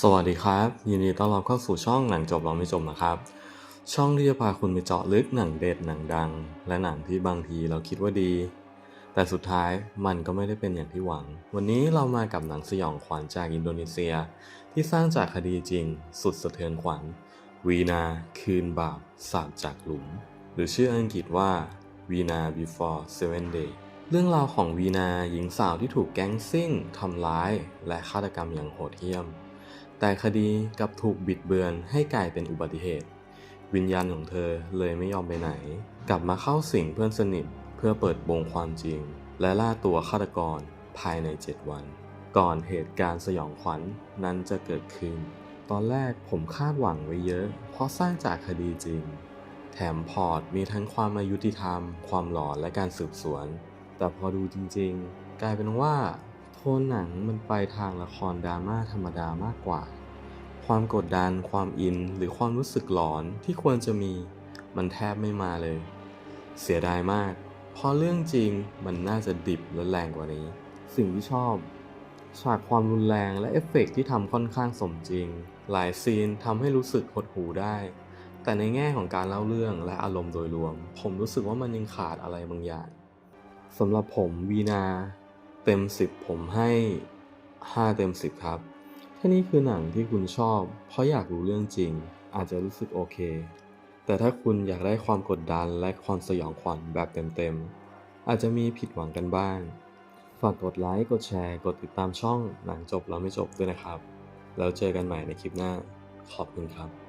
สวัสดีครับ ยินดีต้อนรับเข้าสู่ช่องหนังจบเราไม่จบนะครับ ช่องที่จะพาคุณไปเจาะลึกหนังเด็ดหนังดัง และหนังที่บางทีเราคิดว่าดี แต่สุดท้ายมันก็ไม่ได้เป็นอย่างที่หวัง วันนี้เรามากับหนังสยองขวัญจากอินโดนีเซีย ที่สร้างจากคดีจริง สุดสะเทือนขวัญ วีนาคืนบาปสาบจากหลุม หรือชื่ออังกฤษว่าวีนา before seven day เรื่องราวของวีนาหญิงสาวที่ถูกแก๊งซิ่งทำร้าย และฆาตกรรมอย่างโหดเหี้ยม แต่คดีกลับถูกบิดเบือนให้กลายเป็นอุบัติเหตุ วิญญาณของเธอเลยไม่ยอมไปไหน กลับมาเข้าสิงเพื่อนสนิทเพื่อเปิดโปงความจริง และล่าตัวฆาตกรภายใน 7 วัน ก่อนเหตุการณ์สยองขวัญนั้นจะเกิดขึ้น ตอนแรกผมคาดหวังไว้เยอะ เพราะสร้างจากคดีจริง แถมพอร์ตมีทั้งความอายุติธรรม ความหลอนและการสืบสวน แต่พอดูจริงๆ กลายเป็นว่า นหนังมันไปทางละครดราม่าธรรมดามากกว่า ความกดดัน ความอิน หรือความรู้สึกหลอนที่ควรจะมี มันแทบไม่มาเลย เสียดายมาก เพราะเรื่องจริงมันน่าจะดิบและแรงกว่านี้ สิ่งที่ชอบ ฉากความรุนแรงและเอฟเฟกต์ที่ทำค่อนข้างสมจริง หลายซีนทำให้รู้สึกหดหูได้ แต่ในแง่ของการเล่าเรื่องและอารมณ์โดยรวม ผมรู้สึกว่ามันยังขาดอะไรบางอย่างสำหรับผมวีนา เต็ม 10 ผมให้ 5 เต็ม 10 ครับ ถ้านี่คือหนังที่คุณชอบ เพราะอยากรู้เรื่องจริง อาจจะรู้สึกโอเค แต่ถ้าคุณอยากได้ความกดดันและความสยองขวัญแบบเต็มๆ อาจจะมีผิดหวังกันบ้าง ฝากกดไลค์ กดแชร์ กดติดตามช่องหนังจบแล้วไม่จบด้วยนะครับ แล้วเจอกันใหม่ในคลิปหน้า ขอบคุณครับ